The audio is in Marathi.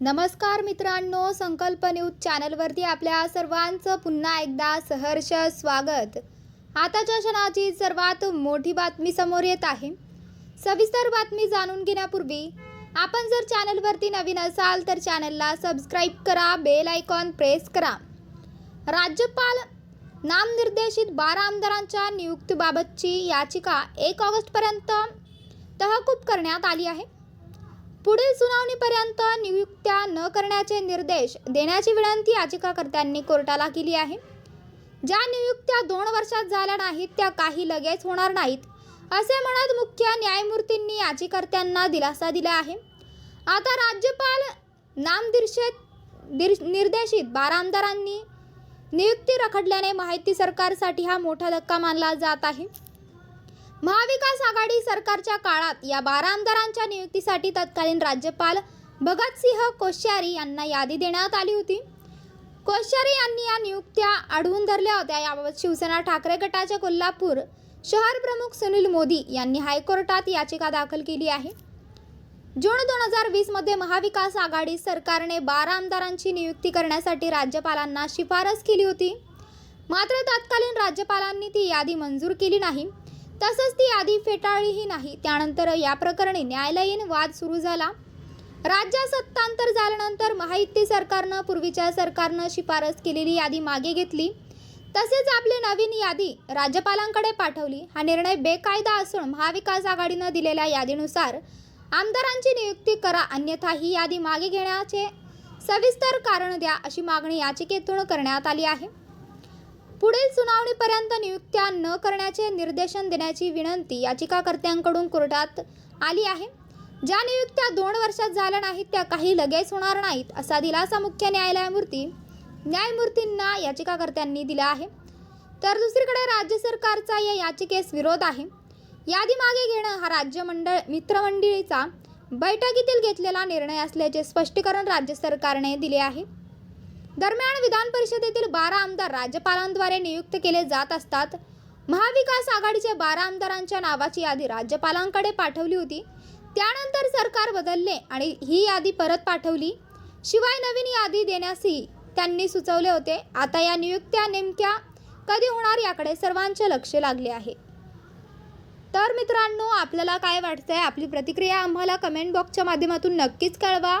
नमस्कार मित्रांनो संकल्प न्यूज चॅनलवरती आपल्या सर्वांचं पुन्हा एकदा सहर्ष स्वागत. आताच्या क्षणाची सर्वात मोठी बातमी समोर येत आहे. सविस्तर बातमी जाणून घेण्यापूर्वी आपण जर चॅनलवरती नवीन असाल तर चॅनलला सबस्क्राईब करा बेल आयकॉन प्रेस करा. राज्यपाल नामनिर्देशित बारा आमदारांच्या नियुक्तीबाबतची याचिका एक ऑगस्टपर्यंत तहकूब करण्यात आली आहे. पुढील सुनावणीपर्यंत नियुक्त्या न करण्याचे निर्देश देण्याची विनंती याचिकाकर्त्यांनी कोर्टाला केली आहे. ज्या नियुक्त्या दोन वर्षात झाल्या नाहीत त्या काही लगेच होणार नाहीत असे म्हणत मुख्य न्यायमूर्तींनी याचिकाकर्त्यांना दिलासा दिला आहे. आता राज्यपाल नामदिर्शेत निर्देशित बारा आमदारांनी नियुक्ती रखडल्याने माहिती सरकारसाठी हा मोठा धक्का मानला जात आहे. महाविकास आघाडी सरकारच्या काळात या बारा आमदारांच्या नियुक्तीसाठी तत्कालीन राज्यपाल भगतसिंह कोश्यारी यांना यादी देण्यात आली होती. कोश्यारी यांनी या नियुक्त्या अडवून धरल्या होत्या. याबाबत शिवसेना ठाकरे गटाच्या कोल्हापूर शहर प्रमुख सुनील मोदी यांनी हायकोर्टात याचिका दाखल केली आहे. जून दोन हजार वीसमध्ये महाविकास आघाडी सरकारने बारा आमदारांची नियुक्ती करण्यासाठी राज्यपालांना शिफारस केली होती. मात्र तत्कालीन राज्यपालांनी ती यादी मंजूर केली नाही. तसंच ती यादी फेटाळलीही नाही. त्यानंतर या प्रकरणी न्यायालयीन वाद सुरू झाला. राज्यात सत्तांतर झाल्यानंतर महायुती सरकारनं पूर्वीच्या सरकारनं शिफारस केलेली यादी मागे घेतली. तसेच आपली नवीन यादी राज्यपालांकडे पाठवली. हा निर्णय बेकायदा असून महाविकास आघाडीनं दिलेल्या यादीनुसार आमदारांची नियुक्ती करा अन्यथा ही यादी मागे घेण्याचे सविस्तर कारण द्या अशी मागणी याचिकेतून करण्यात आली आहे. पुढील सुनावणीपर्यंत नियुक्त्या न करण्याचे निर्देशन देण्याची विनंती याचिकाकर्त्यांकडून कोर्टात आली आहे. ज्या नियुक्त्या दोन वर्षात झाल्या नाहीत त्या काही लगेच होणार नाहीत असा दिलासा मुख्य न्यायालयामूर्ती न्यायमूर्तींना याचिकाकर्त्यांनी दिला आहे. तर दुसरीकडे राज्य सरकारचा या याचिकेस विरोध आहे. यादी मागे घेणं हा राज्य मंडळ मित्रमंडळीचा बैठकीतील घेतलेला निर्णय असल्याचे स्पष्टीकरण राज्य सरकारने दिले आहे. दरम्यान विधान परिषदेतील बारा आमदार राज्यपालांद्वारे नियुक्त केले जात असतात. महाविकास आघाडीचे बारा आमदारांच्या नावाची यादी राज्यपालांकडे पाठवली होती. त्यानंतर सरकार बदलले आणि ही यादी परत पाठवली. शिवाय नवीन यादी देण्यासही त्यांनी सुचवले होते. आता या नियुक्त्या नेमक्या कधी होणार याकडे सर्वांचे लक्ष लागले आहे. तर मित्रांनो आपल्याला काय वाटतंय? आपली प्रतिक्रिया आम्हाला कमेंट बॉक्सच्या माध्यमातून नक्कीच कळवा.